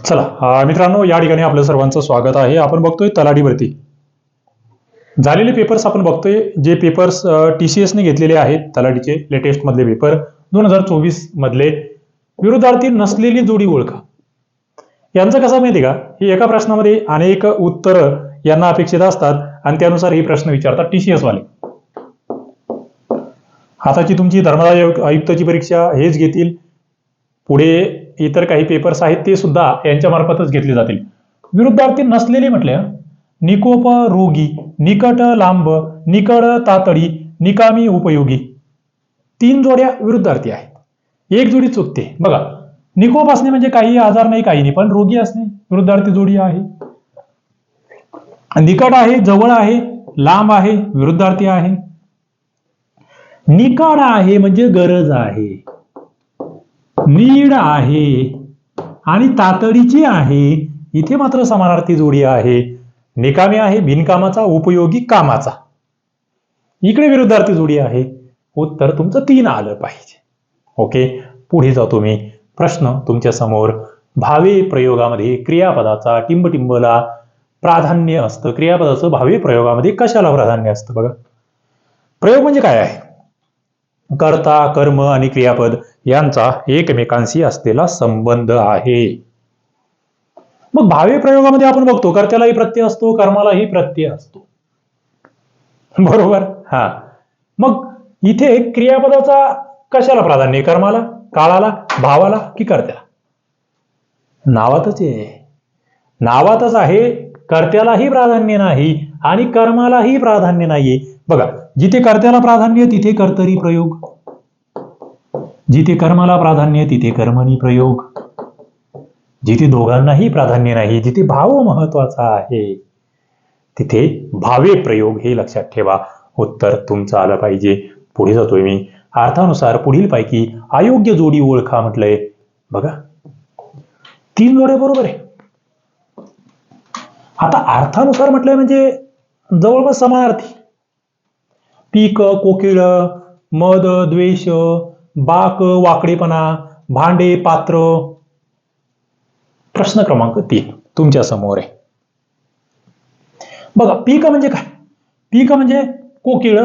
चला मित्रांनो या ठिकाणी आपलं सर्वांचं स्वागत आहे. आपण बघतोय तलाठी भरती झालेले पेपर्स आपण बघतोय जे पेपर्स टी सी एसने घेतलेले आहेत तलाठीचे लेटेस्ट मधले पेपर दोन हजार चोवीस मधले विरोधार्थी नसलेली जोडी ओळखा. यांचं कसं माहिती का? हे एका प्रश्नामध्ये अनेक उत्तरं यांना अपेक्षित असतात आणि त्यानुसार हे प्रश्न विचारतात टी सी एस वाले. आताची तुमची धर्मदाय आयुक्ताची परीक्षा हेच घेतील. पुढे इतर काही पेपर्स आहेत ते सुद्धा यांच्या मार्फतच घेतले जातील. विरुद्धार्थी नसलेले म्हटले निकोप रोगी निकट लांब निकड तातडी निकामी उपयोगी. तीन जोड्या विरुद्धार्थी आहेत. एक जोडी चुकते. बघा निकोप असणे म्हणजे काही आजार नाही काही नाही पण रोगी असणे विरुद्धार्थी जोडी आहे. निकट आहे जवळ आहे लांब आहे विरुद्धार्थी आहे. निकड आहे म्हणजे गरज आहे. नीड आहे आणि तातडीची आहे. इथे मात्र समानार्थी जोडी आहे. निकामी आहे बिनकामाचा उपयोगी कामाचा. इकडे विरुद्धार्थी जोडी आहे. उत्तर तुमचं तीन आलं पाहिजे. ओके पुढे जातो मी प्रश्न तुमच्यासमोर. भावे प्रयोगामध्ये क्रियापदाचा टिंबटिंबला प्राधान्य असतं. क्रियापदाचं भावे प्रयोगामध्ये कशाला प्राधान्य असतं बघा. प्रयोग म्हणजे काय आहे? कर्ता कर्म आणि क्रियापद यांचा एकमेकांशी असलेला संबंध आहे. मग भावे प्रयोगामध्ये आपण बघतो कर्त्यालाही प्रत्यय असतो कर्मालाही प्रत्यय असतो. बरोबर? हा. मग इथे क्रियापदाचा कशाला प्राधान्य आहे? कर्माला? काळाला? भावाला? की कर्त्याला? नावातच आहे. नावातच आहे कर्त्यालाही प्राधान्य नाही आणि कर्मालाही प्राधान्य नाहीये. बघा जिथे कर्त्याला प्राधान्य तिथे कर्तरी प्रयोग. जिथे कर्माला प्राधान्य तिथे कर्मणी प्रयोग. जिथे दोघांनाही प्राधान्य नाही जिथे भाव महत्त्वाचा आहे तिथे भावे प्रयोग हे लक्षात ठेवा. उत्तर तुमचं आलं पाहिजे. पुढे जातोय मी. अर्थानुसार पुढील पैकी अयोग्य जोडी ओळखा म्हटलंय. बघा. तीन जोड्या बरोबर आहे. आता अर्थानुसार म्हटलंय म्हणजे जवळपास समानार्थी पीक कोकिळ मद द्वेष बाक वाकडेपणा भांडे पात्र. प्रश्न क्रमांक तीन तुमच्यासमोर आहे. बघा पीक म्हणजे काय? पीक म्हणजे कोकिळ.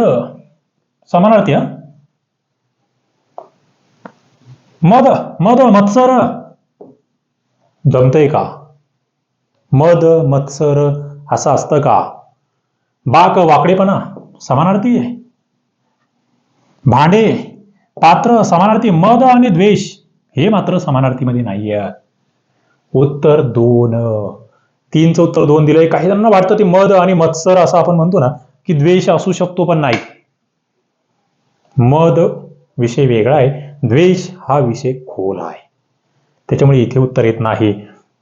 समानार्थी हा? मद मद मत्सर. जमतंय का? मद मत्सर असं असतं का? बाक वाकडेपणा समानार्थी आहे. भांडे पात्र समानार्थी मद आणि द्वेष हे मात्र समानार्थीमध्ये नाही आहेत उत्तर दोन. तीनचं उत्तर दोन दिलंय. काही जणांना वाटतं ते मद आणि मत्सर असं आपण म्हणतो ना की द्वेष असू शकतो पण नाही. मद विषय वेगळा आहे. द्वेष हा विषय खोल आहे. त्याच्यामुळे इथे उत्तर येत नाही.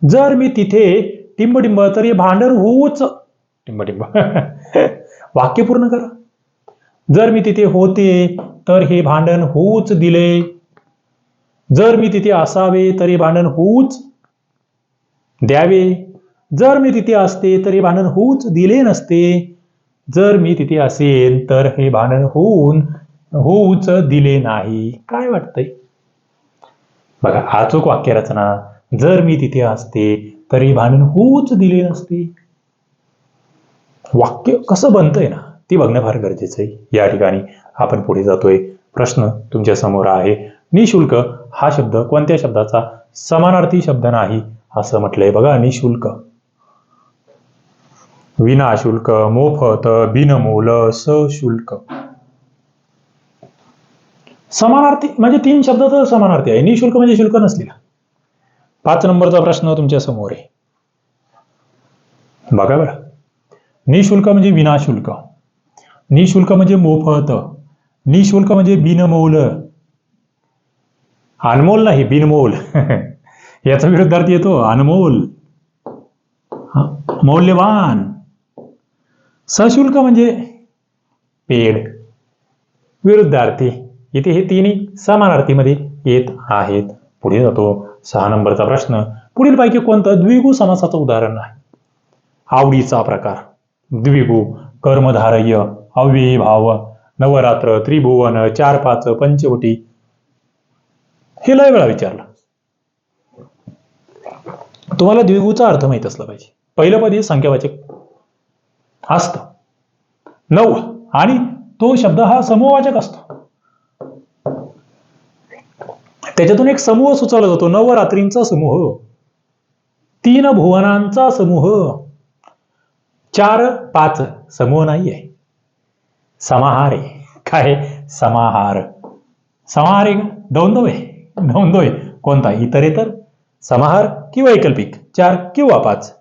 जर मी तिथे टिंबटिंब तर हे भांडर होऊच. टिंबटिंब. वाक्य पूर्ण करा. जर मी तिथे होते तर हे भांडण होऊच दिले. जर मी तिथे असावे तर हे भांडण होऊच द्यावे. जर मी तिथे असते तर हे भांडण होऊच दिले नसते. जर मी तिथे असेल तर हे भांडण होऊन होऊच दिले नाही. काय वाटतंय? बघा अचूक वाक्यरचना जर मी तिथे असते तरी भांडण होऊच दिले नसते. वाक्य कसं बनतंय ना? ती बघणं फार गरजेचं आहे. या ठिकाणी आपण पुढे जातोय. प्रश्न तुमच्यासमोर आहे. निशुल्क हा शब्द कोणत्या शब्दाचा समानार्थी शब्द नाही असं म्हटलंय बघा निशुल्क. विनाशुल्क मोफत बिनमोल सशुल्क. समानार्थी म्हणजे तीन शब्द तर समानार्थी आहे. निशुल्क म्हणजे शुल्क नसलेला. पाच नंबरचा प्रश्न तुमच्यासमोर आहे. बघा बरं. निशुल्क म्हणजे विनाशुल्क. निशुल्क म्हणजे मोफत निशुल्क म्हणजे बिनमोल. अनमोल नाही बिनमोल. याचा विरुद्धार्थी येतो अनमोल. मौल्यवान. सशुल्क म्हणजे पेड. विरुद्धार्थी. इथे हे तिन्ही समानार्थीमध्ये येत आहेत. पुढे जातो सहा नंबरचा प्रश्न. पुढील पैकी कोणतं द्विगु समासाचं उदाहरण आहे? आवडीचा प्रकार. द्विगु कर्मधारय. अव्ययी नवरात्र त्रिभुवन चार पाच पंचवटी. हे लय वेळा विचारलं. तुम्हाला द्विगुचा अर्थ माहीत असला पाहिजे. पहिलं पद हे संख्यावाचक असतं. नऊ आणि तो शब्द हा समूहवाचक असतो. त्याच्यातून एक समूह सुचवला जातो. नवरात्रींचा समूह तीन भुवनांचा समूह चार पाच समूह नाही आहे समाहार आहे काय समाहार समाहार आहे का द्वंद्व आहे द्वंद्व आहे कोणता इतरेतर समाहार की वैकल्पिक चार किंवा पाच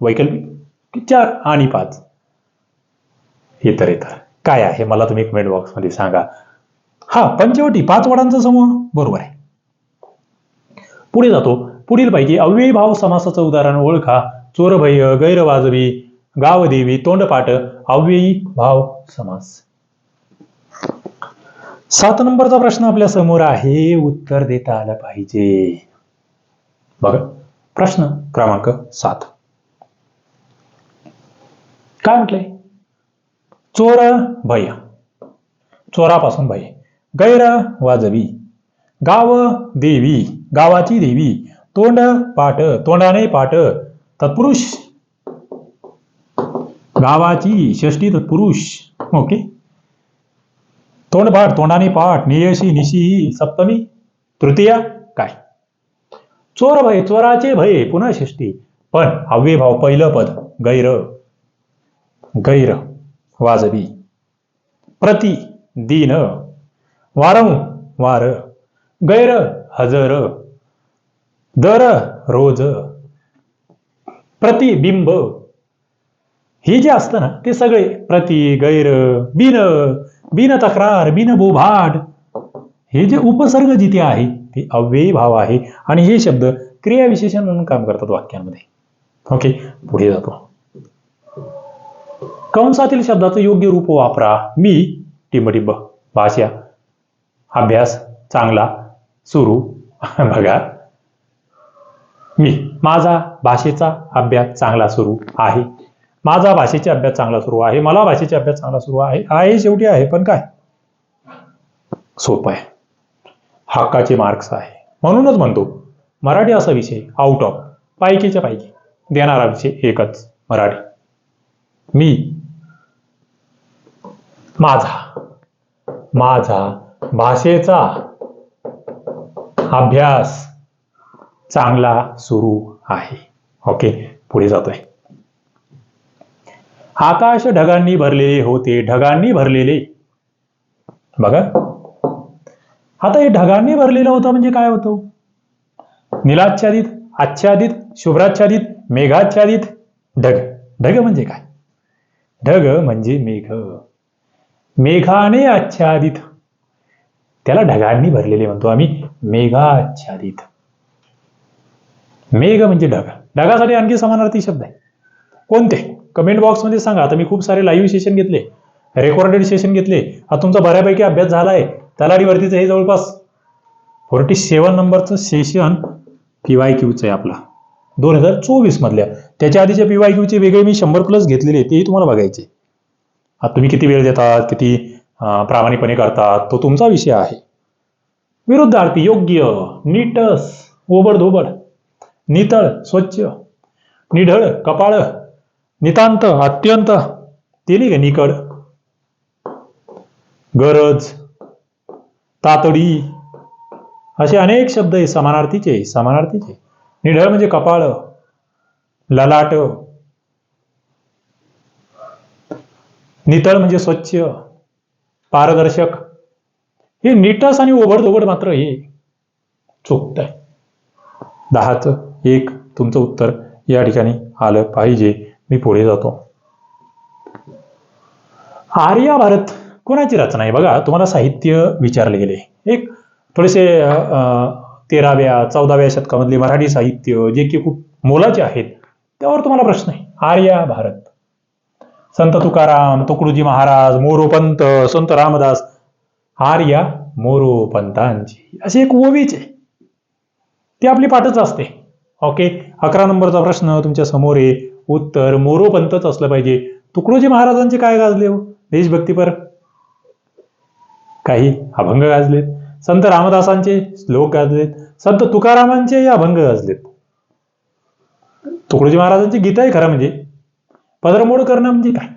वैकल्पिक चार आणि पाच इतरेतर काय आहे मला तुम्ही कमेंट बॉक्समध्ये सांगा हा पंचवटी पाच वडांचा समूह बरोबर आहे पुढे जातो पुढील पैकी अव्ययी भाव समासाचं उदाहरण ओळखा चोरभय गैरवाजवी गावदेवी तोंडपाठ अव्ययी भाव समास. सात नंबरचा प्रश्न आपल्यासमोर आहे उत्तर देता आलं पाहिजे. बघा प्रश्न क्रमांक सात. काय म्हटलंय? चोर भय. चोरापासून भय. गैर वाजवी. गाव देवी. गावाची देवी. तोंड पाठ तोंडाने पाठ. तत्पुरुष गावाची षष्टी तत्पुरुष ओके तोंडपाठ तोंडाने पाठ नियशी निशी सप्तमी तृतीया काय? चोर भय चोराचे भय पुन्हा षष्टी पण अव्यभाव पहिलं पद गैर. गैर वाजवी. प्रति दिन. वारंवार गैर हजर. दर रोज. प्रतिबिंब हे जे असतं ना ते सगळे प्रति गैर बिन बिन तक्रार बिन बोभाट हे जे उपसर्ग जिथे आहे ते अव्ययी भाव आहे. आणि हे शब्द क्रियाविशेषण म्हणून काम करतात वाक्यांमध्ये. ओके पुढे जातो. कंसातील शब्दाचं योग्य रूप वापरा. मी टिंबटिंब भाषा अभ्यास चांगला सुरू बघा. मी माझा भाषेचा अभ्यास चांगला सुरू आहे. माझा भाषेचा अभ्यास चांगला सुरू आहे मला भाषेचा अभ्यास चांगला सुरू आहे आहे शेवटी आहे पण काय? सोपं आहे. हक्काचे मार्क्स आहे. म्हणूनच म्हणतो मराठी असा विषय आउट ऑफ पायकीच्या पायकी देणारा विषय एकच मराठी. मी माझा माझा भाषेचा अभ्यास चांगला सुरू आहे. ओके पुढे जातोय. आकाश ढगांनी भरलेले होते ढगांनी भरलेले. बघा. आता हे ढगांनी भरलेलं होतं म्हणजे काय होतं? निलाच्छादित आच्छादित शुभ्राच्छादित मेघाच्छादित ढग. ढग म्हणजे काय? ढग म्हणजे मेघ. मेघाने आच्छादित. त्याला ढगांनी भरलेले म्हणतो आम्ही. मेघाच्छादित. मेघ म्हणजे ढग. ढगासाठी आणखी समानार्थी शब्द आहे. कोणते? कमेंट बॉक्समध्ये सांगा. आता मी खूप सारे लाईव्ह सेशन घेतले. रेकॉर्डेड सेशन घेतले. हा तुमचा बऱ्यापैकी अभ्यास झाला आहे तलाडीवरतीचं हे जवळपास. फोर्टी सेवन नंबरचं सेशन पी वाय क्यूचं आहे आपला. दोन हजार चोवीस मधल्या. त्याच्या आधीच्या पी वाय क्यूचे वेगळे मी शंभर प्लस घेतलेले तेही तुम्हाला बघायचे. आता तुम्ही किती वेळ देतात किती प्रामाणिकपणे करतात तो तुमचा विषय आहे. विरुद्धार्थी योग्य नीटस ओबड धोबड नितळ स्वच्छ निढळ कपाळ नितांत अत्यंत. केली का निकड? गरज तातडी. असे अनेक शब्द आहे समानार्थीचे समानार्थीचे. निढळ म्हणजे कपाळ ललाट. नितळ म्हणजे स्वच्छ पारदर्शक. हे नीटस आणि ओबडधोबड मात्र हे चुकत आहे. दहाचं एक तुमचं उत्तर या ठिकाणी आलं पाहिजे. मी पुढे जातो. आर्या भारत कोणाची रचना आहे? बघा तुम्हाला साहित्य विचारले गेले. एक थोडेसे तेराव्या चौदाव्या शतकामधले मराठी साहित्य जे की खूप मोलाचे आहेत त्यावर तुम्हाला प्रश्न आहे. आर्या भारत. संत तुकाराम तुकडोजी महाराज मोरोपंत संत रामदास आर्या मोरोपंतांची अशी एक ओवीच आहे. ती आपली पाठच असते. ओके? अकरा नंबरचा प्रश्न तुमच्यासमोर आहे. उत्तर मोरोपंतच असलं पाहिजे. तुकडोजी महाराजांचे काय गाजले हो? देशभक्तीपर. काही अभंग गाजलेत. संत रामदासांचे श्लोक गाजलेत. संत तुकारामांचे अभंग गाजलेत. तुकडोजी महाराजांची गीता आहे खरं म्हणजे. पदरमोड करणं म्हणजे काय?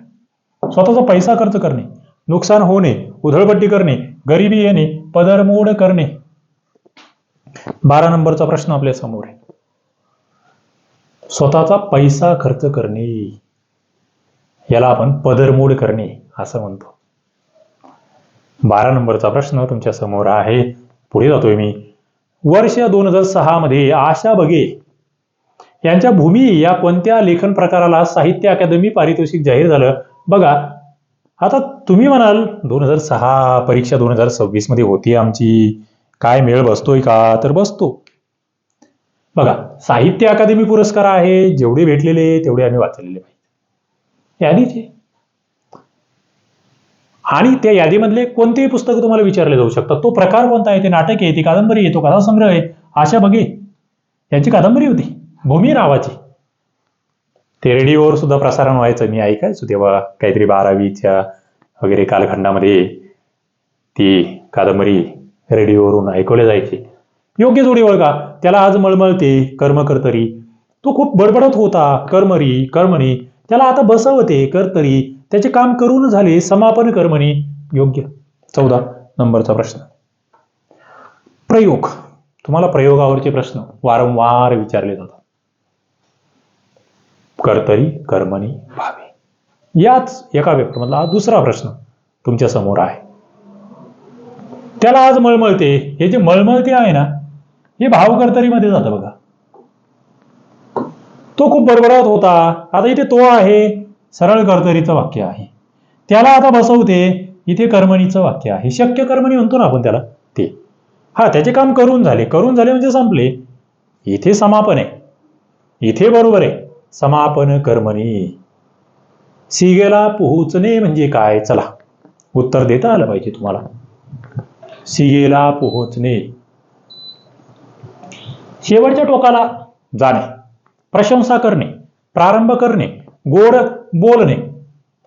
स्वतःचा पैसा खर्च करणे नुकसान होणे उधळपट्टी करणे गरिबी येणे पदरमोड करणे. बारा नंबरचा प्रश्न आपल्यासमोर आहे. स्वतःचा पैसा खर्च करणे. याला आपण पदरमोड करणे असं म्हणतो. बारा नंबरचा प्रश्न तुमच्यासमोर आहे. पुढे जातोय मी. वर्ष दोन हजार सहा मध्ये आशा बगे यांच्या भूमी या कोणत्या लेखन प्रकाराला साहित्य अकादमी पारितोषिक जाहीर झालं? बघा आता तुम्ही म्हणाल दोन हजार सहा परीक्षा दोन हजार सव्वीसमध्ये होती आमची. काय मेळ बसतोय का? तर बसतो. बघा साहित्य अकादमी पुरस्कार आहे जेवढे भेटलेले तेवढे आम्ही वाचलेले पाहिजे यादीचे आणि त्या यादीमधले कोणतेही पुस्तक तुम्हाला विचारले जाऊ शकतात. तो प्रकार कोणता आहे? ते नाटक आहे ती कादंबरी आहे तो कथासंग्रह आहे आशा बघे यांची कादंबरी होती. भूमी नावाची. ते रेडिओवर सुद्धा प्रसारण व्हायचं. मी ऐकायचो तेव्हा काहीतरी बारावीच्या वगैरे कालखंडामध्ये ती कादंबरी रेडिओवरून ऐकवले जायची. योग्य जोडी ओळखा त्याला आज मळमळते कर्म करतरी. तो खूप बडबडत होता कर्मरी कर्मणी. त्याला आता बसवते करतरी. त्याचे काम करून झाले समापन कर्मणी. योग्य. चौदा नंबरचा प्रश्न. प्रयोग. तुम्हाला प्रयोगावरचे प्रश्न वारंवार विचारले जातात. कर्तरी कर्मणी भावे. याच एका पेपरमधला हा दुसरा प्रश्न तुमच्यासमोर आहे. त्याला आज मळमळते. हे जे मळमळते आहे ना हे भावकर्तरीमध्ये जातं बघा. तो खूप बडबडत होता. आता इथे तो आहे. सरळ कर्तरीचं वाक्य आहे. त्याला आता बसवते. इथे कर्मणीचं वाक्य आहे. शक्य कर्मणी म्हणतो ना आपण त्याला? ते. हा त्याचे काम करून झाले. करून झाले म्हणजे संपले. इथे समापन आहे. इथे बरोबर आहे. समापन कर्मणी. सिगेला पोहोचणे म्हणजे काय? चला. उत्तर देता आलं पाहिजे तुम्हाला. सिगेला पोहोचणे. शेवटच्या टोकाला जाणे प्रशंसा करणे प्रारंभ करणे गोड बोलणे.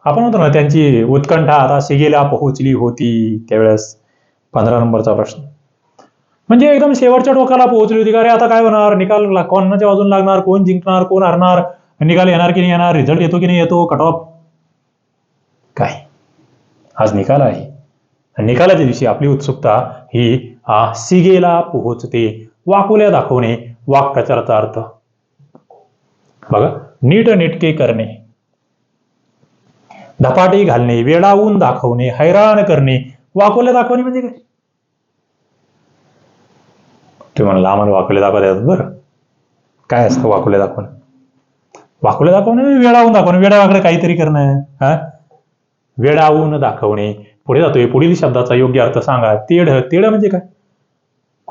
आपण म्हणतो ना त्यांची उत्कंठा आता सिगेला पोहोचली होती त्यावेळेस. पंधरा नंबरचा प्रश्न. म्हणजे एकदम शेवटच्या टोकाला पोहोचली होती का रे? आता काय होणार? निकाल कोणाच्या बाजून लागणार? कोण जिंकणार? कोण हरणार? निकाल येणार की नाही येणार? रिझल्ट येतो की नाही येतो? कट ऑफ काय? आज निकाल आहे. निकालाच्या दिवशी आपली उत्सुकता ही आ, सिगेला पोहोचते. वाकुल्या दाखवणे वाक्प्रचाराचा अर्थ. बघा नीट नेटके करणे. धपाटे घालणे वेळावून दाखवणे हैराण करणे. वाकोल्या दाखवणे म्हणजे काय? तुम्ही म्हणला आम्हाला वाकुले दाखवता येतात बरं. काय असतं वाकुले दाखवणं? वाकुले दाखवणे वेळावून दाखवणे. म्हणजे वेळावाकडे काहीतरी करणं. हा? वेळावून दाखवणे. पुढे जातोय. पुढील शब्दाचा योग्य अर्थ सांगा. तेढ तेढ म्हणजे काय?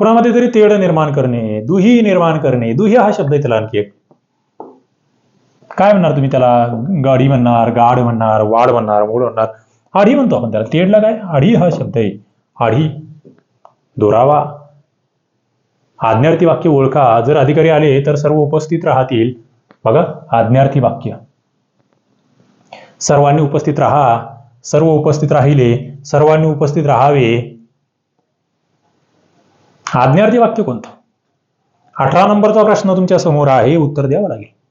कुणामध्ये तरी तेढ निर्माण करणे दुही निर्माण करणे दुही हा शब्द त्याला आणखी एक. काय म्हणणार तुम्ही त्याला? गाडी म्हणणार गाड म्हणणार वाड म्हणणार मूळ म्हणणार. आढी म्हणतो आपण त्याला. तेढला काय? आढी हा शब्द आहे. आढी दोरावा. आज्ञार्थी वाक्य ओळखा. जर अधिकारी आले तर सर्व उपस्थित राहतील. बघा आज्ञार्थी वाक्य. सर्वांनी उपस्थित राहा. सर्व उपस्थित राहिले. सर्वांनी उपस्थित राहावे. आज्ञार्थी वाक्य कोणतं? अठरा नंबरचा प्रश्न तुमच्यासमोर आहे उत्तर द्यावं लागेल.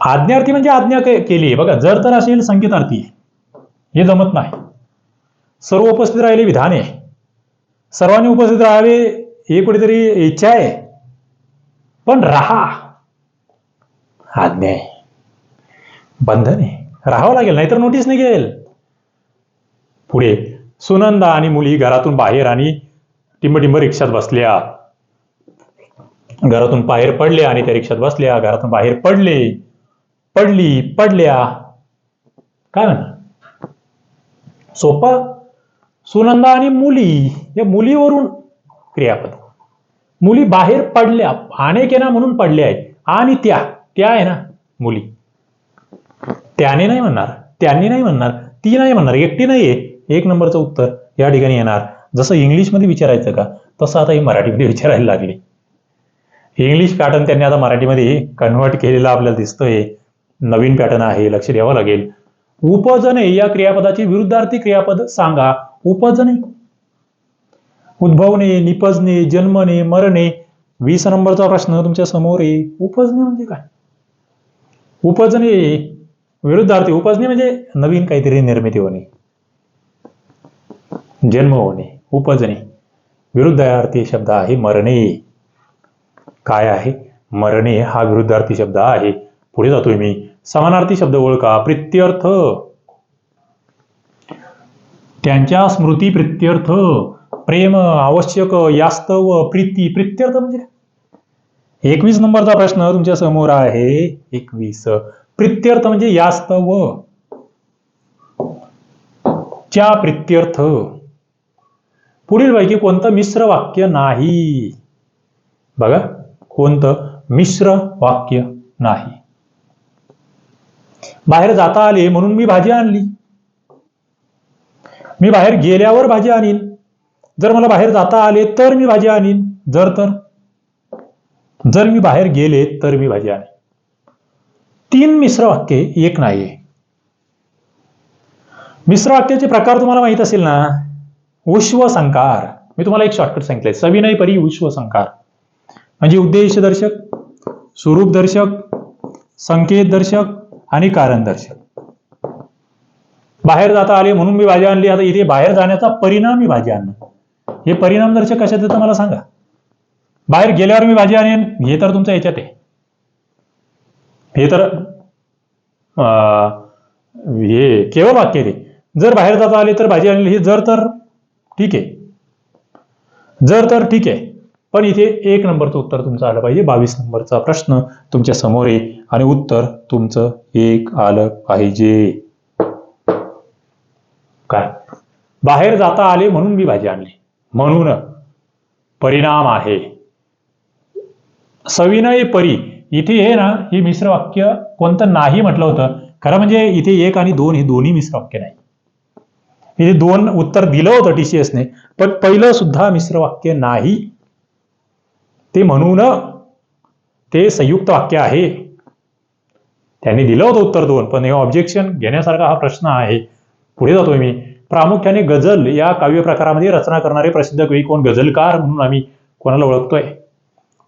आज्ञार्थी म्हणजे आज्ञा केली आहे. बघा जर तर असेल संकेतार्थी हे जमत नाही. सर्व उपस्थित राहिले विधान आहे. सर्वांनी उपस्थित राहावे हे कुठेतरी इच्छा आहे. पण राहा. आज्ञा आहे. बंधन आहे. राहावं लागेल नाहीतर नोटीस नाही घेईल पुढे सुनंदा आणि मुली घरातून बाहेर आणि टिंबटिंब रिक्षात बसल्या. घरातून बाहेर पडल्या आणि त्या रिक्षात बसल्या. घरातून बाहेर पडले. पडली पडल्या. काय म्हणा? सोपा? सुनंदा आणि मुली. या मुलीवरून क्रियापद. मुली बाहेर पडल्या. अनेक आहे ना म्हणून पडल्या आहेत. आणि त्या त्या आहे ना मुली. त्याने नाही म्हणणार. त्यांनी नाही म्हणणार. ती नाही म्हणणार. एकटी नाहीये. एक नंबरचं उत्तर या ठिकाणी येणार. जसं इंग्लिशमध्ये विचारायचं का तसं आता ही मराठीमध्ये विचारायला लागले. इंग्लिश पॅटर्न त्यांनी आता मराठीमध्ये कन्व्हर्ट केलेला आपल्याला दिसतोय. नवीन पॅटर्न आहे लक्ष द्यावं लागेल. उपजने या क्रियापदाची विरुद्धार्थी क्रियापद सांगा. उपजने. उद्भवणे निपजणे जन्मणे मरणे. वीस नंबरचा प्रश्न तुमच्यासमोर आहे. उपजणे म्हणजे काय? उपजने विरुद्धार्थी. उपजणे म्हणजे नवीन काहीतरी निर्मिती होणे. जन्म होणे उपजणे विरुद्धार्थी शब्द आहे मरणे. काय आहे? मरणे हा विरुद्धार्थी शब्द आहे. पुढे जातोय मी. समानार्थी शब्द ओळखा प्रित्यर्थ. त्यांच्या स्मृती प्रित्यर्थ. प्रेम आवश्यक यास्तव प्रीती. प्रित्यर्थ म्हणजे काय? एकवीस नंबरचा प्रश्न तुमच्यासमोर आहे. एकवीस. प्रित्यर्थ म्हणजे यास्तव. च्या प्रित्यर्थ. पुढील पैकी कोणतं मिश्र वाक्य नाही? बघा कोणतं मिश्र वाक्य नाही? बाहेर जाता आले म्हणून मी भाजी आणली. मी बाहेर गेल्यावर भाजी आणीन. जर मला बाहेर जाता आले तर मी भाजी आणीन. जर तर. जर मी बाहेर गेले तर मी भाजी आणीन. तीन मिश्र वाक्य एक नाही मिश्र वाक्याचे प्रकार तुम्हाला माहीत असेल ना? विश्वसंकार. मी तुम्हाला एक शॉर्टकट सांगितलंय. सविनय परी विश्वसंकार. म्हणजे उद्देशदर्शक स्वरूपदर्शक संकेतदर्शक आणि कारणदर्शक बाहेर जाता आले म्हणून मी भाजी आणली. आता इथे बाहेर जाण्याचा परिणाम मी भाजी आणणं हे परिणामदर्शक कशात येतं मला सांगा. बाहेर गेल्यावर मी भाजी आणेन. हे तर तुमचं याच्यात आहे. हे तर अं, हे केवळ वाक्य रे ते. जर बाहेर जाता आले तर भाजी आणली हे जर तर ठीक आहे. जर तर ठीक आहे. पण इथे एक नंबरचं उत्तर तुमचं आलं पाहिजे. बावीस नंबरचा प्रश्न तुमच्यासमोर आहे. आणि उत्तर तुमचं एक आलं पाहिजे. काय? बाहेर जाता आले म्हणून मी भाजी आणली. म्हणून परिणाम आहे. सविनय परी. इथे हे ना हे मिश्र वाक्य कोणतं नाही म्हटलं होतं. खरं म्हणजे इथे एक आणि दोन हे दोन्ही मिश्र वाक्य नाही. म्हणजे दोन उत्तर दिलं होतं टीसीएसने पण पहिलं सुद्धा मिश्र वाक्य नाही. ते म्हणून ते संयुक्त वाक्य आहे. त्यांनी दिलं होतं उत्तर दोन पण हे ऑब्जेक्शन घेण्यासारखा हा प्रश्न आहे. पुढे जातोय मी. प्रामुख्याने गझल या काव्य प्रकारामध्ये रचना करणारे प्रसिद्ध कवी कोण? गझलकार म्हणून आम्ही कोणाला ओळखतोय?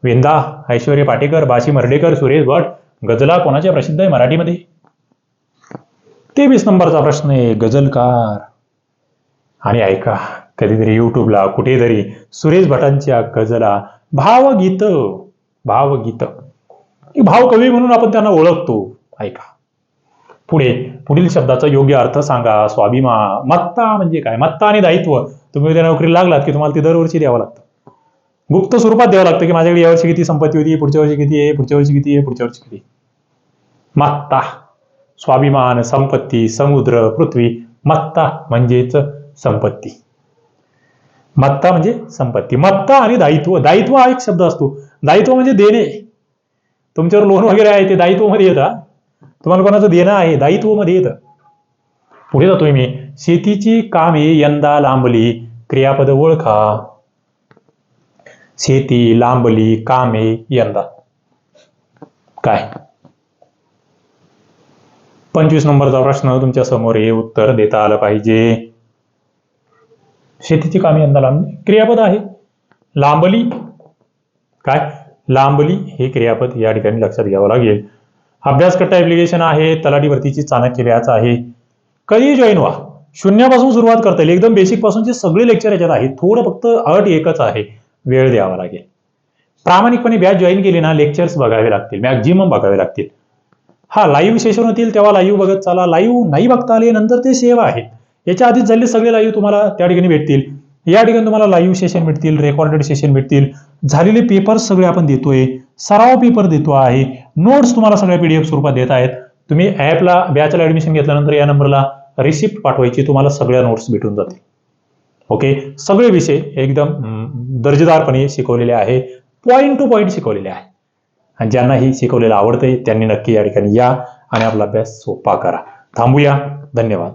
वेंदा ऐश्वर्य पाटेकर बाशी मर्डेकर सुरेश भट गझला कोणाच्या प्रसिद्ध आहे मराठीमध्ये? तेवीस नंबरचा प्रश्न आहे गझलकार. आणि ऐका कधीतरी युट्यूबला कुठेतरी सुरेश भटांच्या गजला भावगीत भावगीत. हे भावकवी म्हणून आपण त्यांना ओळखतो. ऐका. पुढे पुढील शब्दाचा योग्य अर्थ सांगा स्वाभिमान मत्ता म्हणजे काय? मत्ता आणि दायित्व. तुम्ही उद्या नोकरी लागलात की तुम्हाला ती दरवर्षी द्यावं लागतं. गुप्त स्वरूपात द्यावं लागतं की माझ्याकडे यावर्षी किती संपत्ती होती पुढच्या वर्षी किती आहे पुढच्या वर्षी किती आहे पुढच्या वर्षी किती मत्ता स्वाभिमान संपत्ती समुद्र पृथ्वी मत्ता म्हणजेच संपत्ती. मत्ता म्हणजे संपत्ती. मत्ता आणि दायित्व. दायित्व हा एक शब्द असतो. दायित्व म्हणजे देणे. तुमच्यावर लोन वगैरे आहे ते दायित्वमध्ये येतं तुम्हाला कोणाचं देणं आहे दायित्वमध्ये येतं. पुढे जातोय मी. शेतीची कामे यंदा लांबली क्रियापद ओळखा. शेती लांबली कामे यंदा. काय? पंचवीस नंबरचा प्रश्न तुमच्यासमोर हे उत्तर देता आलं पाहिजे. शेतीची कामे यंदा लांबली क्रियापद आहे. लांबली काय? लांबली हे क्रियापद या ठिकाणी लक्षात घ्यावं लागेल. अभ्यासकट्टा ऍप्लिकेशन आहे तलाठी भरतीची चाणक्य व्याच आहे. कधी जॉईन व्हा. शून्यापासून सुरुवात करता येईल. एकदम बेसिक पासूनचे सगळे लेक्चर याच्यात आहेत थोडं फक्त अट एकच आहे. वेळ द्यावा लागेल. प्रामाणिकपणे बॅच जॉईन केली ना लेक्चर्स बघावे लागतील. मॅक्झिमम बघावे लागतील. हा लाईव्ह सेशन होतील तेव्हा लाईव्ह बघत चाला. लाईव्ह नाही बघता आले नंतर ते सेव आहेत. याच्या आधीच झालेले सगळे लाईव्ह तुम्हाला त्या ठिकाणी भेटतील. या ठिकाणी तुम्हाला लाईव्ह सेशन भेटतील रेकॉर्डेड सेशन भेटतील. झालेले पेपर सगळे आपण देतोय. सराव पेपर देतो आहे. नोट्स तुम्हाला सगळ्या पीडीएफ स्वरूपात देत आहेत. तुम्ही ॲपला बॅचला ऍडमिशन घेतल्यानंतर या नंबरला रिसिप्ट पाठवायची तुम्हाला सगळ्या नोट्स भेटून जातील. ओके सगळे विषय एकदम दर्जेदारपणे शिकवलेले आहे. पॉईंट टू पॉईंट शिकवलेले आहे. आणि ज्यांनाही शिकवलेलं आवडतंय त्यांनी नक्की या ठिकाणी या आणि आपला अभ्यास सोपा करा. थांबूया. धन्यवाद.